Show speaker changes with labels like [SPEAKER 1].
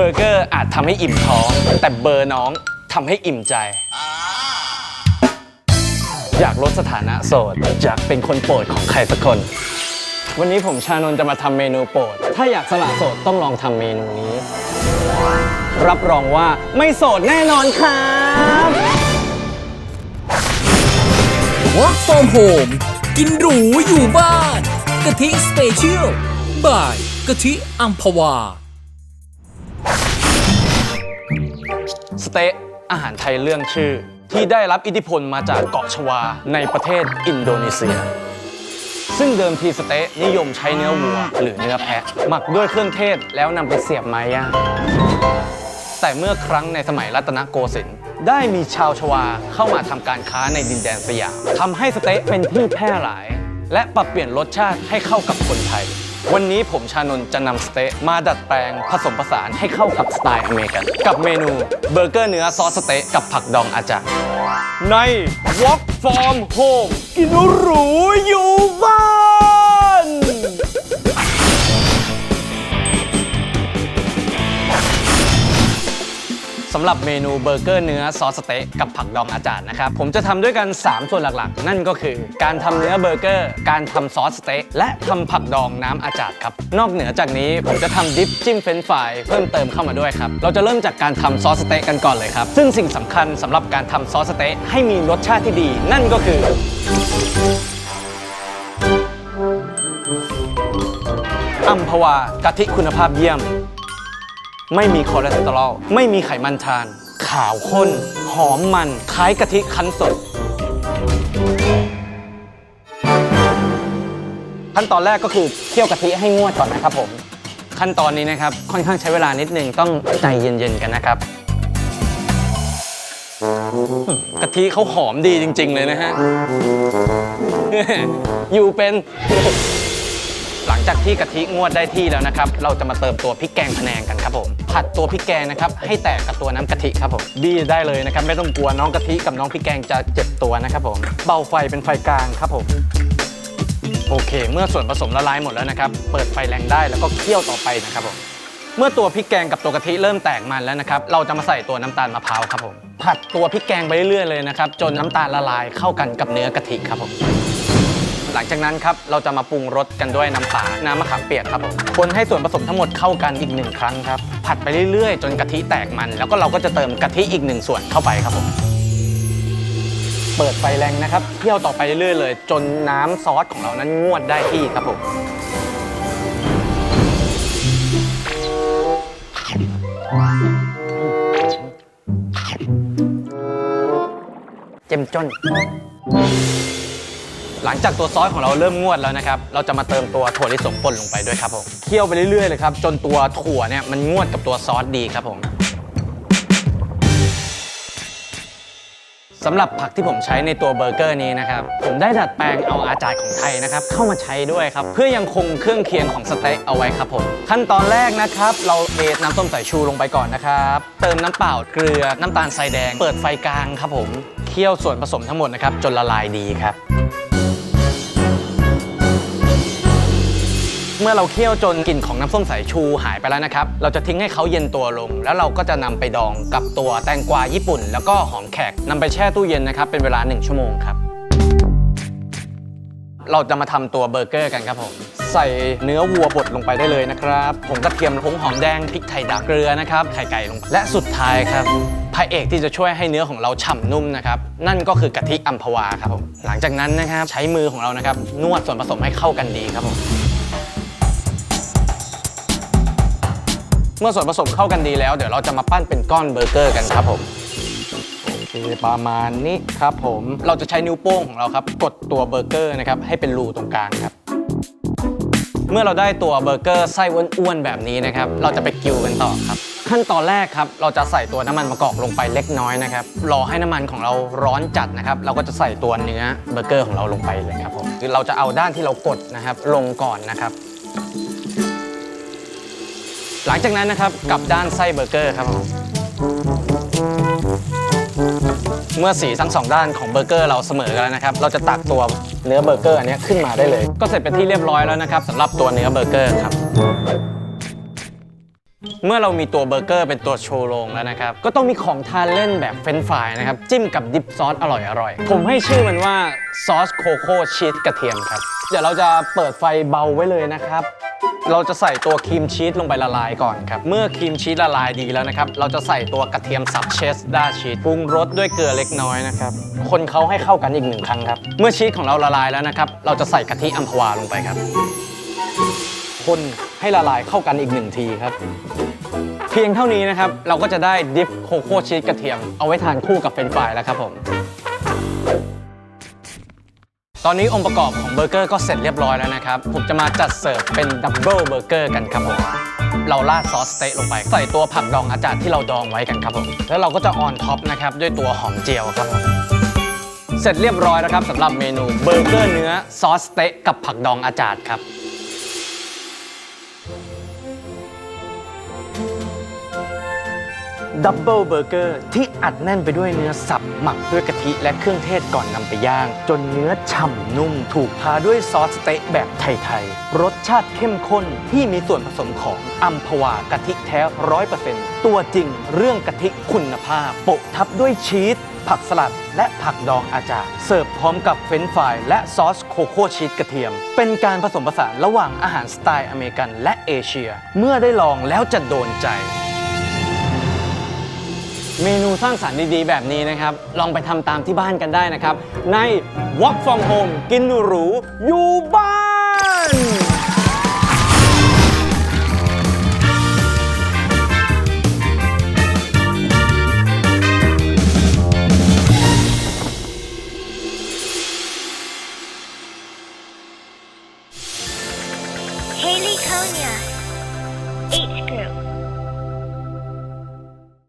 [SPEAKER 1] เบอร์เกอร์อาจทำให้อิ่มท้อง แต่เบอร์น้องทำให้อิ่มใจ อยากลดสถานะโสด อยากเป็นคนโปรดของใครสักคน วันนี้ผมชานนท์จะมาทำเมนูโปรด ถ้าอยากสละโสดต้องลองทำเมนูนี้ รับรองว่าไม่โสดแน่นอนครับ
[SPEAKER 2] Work from home กินหรูอยู่บ้าน กะทิสเปเชียลบ่ายกะทิอัมพวา
[SPEAKER 1] สเต๊ะอาหารไทยเรื่องชื่อ ที่ได้รับอิทธิพลมาจากเกาะชวาในประเทศอินโดนีเซีย ซึ่งเดิมทีสเต๊ะนิยมใช้เนื้อวัว หรือเนื้อแพะ หมักด้วยเครื่องเทศแล้วนำไปเสียบไม้ย่างแต่เมื่อครั้งในสมัยรัตนโกสินทร์ได้มีชาวชวาเข้ามาทำการค้าในดินแดนสยามทำให้สเต๊ะเป็นที่แพร่หลาย และปรับเปลี่ยนรสชาติให้เข้ากับคนไทย วันนี้ผมชานนท์จะนำสเต๊ะมาดัดแปลงผสมผสานให้เข้ากับสไตล์อเมริกัน กับเมนูเบอร์เกอร์เนื้อซอสสเต๊ะกับผักดองอาจารย์ใน Walk from Home กินหรูอยู่บ้าน สำหรับเมนูเบอร์เกอร์เนื้อซอสสเต๊ะกับผักดองอาจารย์นะครับ ผมจะทำด้วยกัน 3 ส่วนหลักๆ นั่นก็คือ การทำเนื้อเบอร์เกอร์ การทำซอสสเต๊ะและทำผักดองน้ำอาจารย์ครับ นอกเหนือจากนี้ผมจะทำดิปจิ้มเฟรนช์ฟรายเพิ่มเติมเข้ามาด้วยครับ เราจะเริ่มจากการทำซอสสเต๊ะกันก่อนเลยครับ ซึ่งสิ่งสำคัญสำหรับการทำซอสสเต๊ะให้มีรสชาติที่ดี นั่นก็คืออัมพวากะทิคุณภาพเยี่ยม ไม่มีคอเลสเตอรอลไม่มีไขมันทราน ขาวข้น หอมมัน คล้ายกะทิคั้นสด ขั้นตอนแรกก็คือเคี่ยวกะทิให้งวดก่อนนะครับผม ขั้นตอนนี้นะครับ ค่อนข้างใช้เวลานิดนึงต้องใจเย็นๆกันนะครับกะทิเขาหอมดีจริง ๆ เลยนะฮะ อยู่เป็น จากที่กะทิงวดได้ที่แล้วนะครับ เราจะมาเติมตัวพริกแกงพะแนงกันครับผม ผัดตัวพริกแกงนะครับให้แตกกับตัวน้ำกะทิครับผมบี้ได้เลยนะครับ ไม่ต้องกลัวน้องกะทิกับน้องพริกแกงจะเจ็บตัวนะครับผม เบาไฟเป็นไฟกลางครับผมโอเค เมื่อส่วนผสมละลายหมดแล้วนะครับ เปิดไฟแรงได้แล้วก็เคี่ยวต่อไปนะครับผมเมื่อตัวพริกแกงกับตัวกะทิเริ่มแตกมันแล้วนะครับ เราจะมาใส่ตัวน้ำตาลมะพร้าวครับผม ผัดตัวพริกแกงไปเรื่อยๆเลยนะครับ จนน้ำตาลละลายเข้ากันกับเนื้อกะทิครับผม ลังจากนั้นครับเราจะมาปรุงรสกันด้วยน้ำปลาน้ำมะขามเปียกครับผมคนให้ส่วนผสมทั้งหมดเข้ากันอีกหนึ่งครั้งครับผัดไปเรื่อยๆ จนกะทิแตกมัน แล้วก็เราก็จะเติมกะทิอีกหนึ่งส่วนเข้าไปครับผมเปิดไฟแรงนะครับเคี่ยวต่อไปเรื่อยๆเลย จนน้ำซอสของเรานั้นงวดได้ที่ครับผมเจ้มจน หลังจากตัวซอสของเราเริ่มงวดแล้วนะครับ เราจะมาเติมตัวถั่วลิสงป่นลงไปด้วยครับผมเคี่ยวไปเรื่อยๆเลยครับ จนตัวถั่วเนี่ยมันงวดกับตัวซอสดีครับผมสำหรับผักที่ผมใช้ในตัวเบอร์เกอร์นี้นะครับ ผมได้ดัดแปลงเอาอาจารย์ของไทยนะครับ เข้ามาใช้ด้วยครับ เพื่อยังคงเครื่องเคียงของสเต๊กเอาไว้ครับผม ขั้นตอนแรกนะครับ เราเทน้ำส้มสายชูลงไปก่อนนะครับ เติมน้ำเปล่าเกลือน้ำตาลทรายแดง เปิดไฟกลางครับผมเคี่ยวส่วนผสมทั้งหมดนะครับ จนละลายดีครับ เมื่อเราเคี่ยวจนกลิ่นของน้ำส้มสายชูหายไปแล้วนะครับ เราจะทิ้งให้เขาเย็นตัวลง แล้วเราก็จะนำไปดองกับตัวแตงกวาญี่ปุ่น แล้วก็หอมแขกนำไปแช่ตู้เย็นนะครับเป็นเวลา 1 ชั่วโมงครับ เราจะมาทำตัวเบอร์เกอร์กันครับผมใส่เนื้อวัวบดลงไปได้เลยนะครับผงกระเทียมผงหอมแดงพริกไทยดำเกลือนะครับไข่ไก่ลง และสุดท้ายครับพระเอกที่จะช่วยให้เนื้อของเราฉ่ำนุ่มนะครับนั่นก็คือกะทิอัมพวาครับผมหลังจากนั้นนะครับใช้มือของเรานะครับนวดส่วนผสมให้เข้ากันดีครับผม เมื่อส่วนผสมเข้ากันดีแล้ว เดี๋ยวเราจะมาปั้นเป็นก้อนเบอร์เกอร์กันครับผมโอเคประมาณนี้ครับผมเราจะใช้นิ้วโป้งของเราครับ กดตัวเบอร์เกอร์นะครับให้เป็นรูตรงกลางครับ เมื่อเราได้ตัวเบอร์เกอร์ไส้อ้วนๆแบบนี้นะครับ เราจะไปกิวกันต่อครับ ขั้นตอนแรกครับเราจะใส่ตัวน้ำมันมะกอกลงไปเล็กน้อยนะครับรอให้น้ำมันของเราร้อนจัดนะครับ เราก็จะใส่ตัวเนื้อเบอร์เกอร์ของเราลงไปเลยครับผมคือเราจะเอาด้านที่เรากดนะครับ ลงก่อนนะครับ หลังจากนั้นนะครับกลับด้านไส้เบอร์เกอร์ครับผมเมื่อสีทั้งสองด้านของเบอร์เกอร์เราเสมอกันแล้วนะครับ เราจะตักตัวเนื้อเบอร์เกอร์อันนี้ขึ้นมาได้เลย ก็เสร็จเป็นที่เรียบร้อยแล้วนะครับสำหรับตัวเนื้อเบอร์เกอร์ครับ เมื่อเรามีตัวเบอร์เกอร์เป็นตัวโชว์โรงแล้วนะครับ ก็ต้องมีของทานเล่นแบบเฟรนฟรายนะครับ จิ้มกับดิปซอสอร่อยๆผมให้ชื่อมันว่าซอสโคโค่ชีสกระเทียมครับ เดี๋ยวเราจะเปิดไฟเบาไว้เลยนะครับ เราจะใส่ตัวครีมชีสลงไปละลายก่อนครับ เมื่อครีมชีสละลายดีแล้วนะครับ เราจะใส่ตัวกระเทียมสับเชสด้าชีสปรุงรสด้วยเกลือเล็กน้อยนะครับ คนเขาให้เข้ากันอีกหนึ่งครั้งครับ เมื่อชีสของเราละลายแล้วนะครับ เราจะใส่กะทิอัมพวาลงไปครับ คนให้ละลายเข้ากันอีกหนึ่งทีครับ เพียงเท่านี้นะครับ เราก็จะได้ดิฟโคโค่ชีสกระเทียม เอาไว้ทานคู่กับเฟรนฟรายแล้วครับผม ตอนนี้องค์ประกอบของเบอร์เกอร์ก็เสร็จเรียบร้อยแล้วนะครับ ผมจะมาจัดเสิร์ฟเป็นดับเบิลเบอร์เกอร์กันครับผม เราราดซอสสเต๊ะลงไป ใส่ตัวผักดองอาจารย์ที่เราดองไว้กันครับผม แล้วเราก็จะออนท็อปนะครับด้วยตัวหอมเจียวครับผมเสร็จเรียบร้อยแล้วครับสำหรับเมนูเบอร์เกอร์เนื้อซอสสเต๊ะกับผักดองอาจารย์ครับ ดับเบิลเบอร์เกอร์ที่อัดแน่นไปด้วยเนื้อสับหมักด้วยกะทิและเครื่องเทศก่อนนำไปย่าง จนเนื้อฉ่ำนุ่มถูกทาด้วยซอสสเต๊ะแบบไทยๆ รสชาติเข้มข้นที่มีส่วนผสมของอัมพวากะทิแท้ร้อยเปอร์เซ็นต์ตัวจริงเรื่องกะทิคุณภาพโปะทับด้วยชีสผักสลัดและผักดองอาจารย์ เสิร์ฟพร้อมกับเฟรนฟรายและซอสโคโค่ชีสกระเทียม เป็นการผสมผสานระหว่างอาหารสไตล์อเมริกันและเอเชีย เมื่อได้ลองแล้วจะโดนใจ เมนูสร้างสรรค์ดีๆ แบบนี้นะครับ ลองไปทำตามที่บ้านกันได้นะครับ ใน Walk from Home กินหรูอยู่บ้าน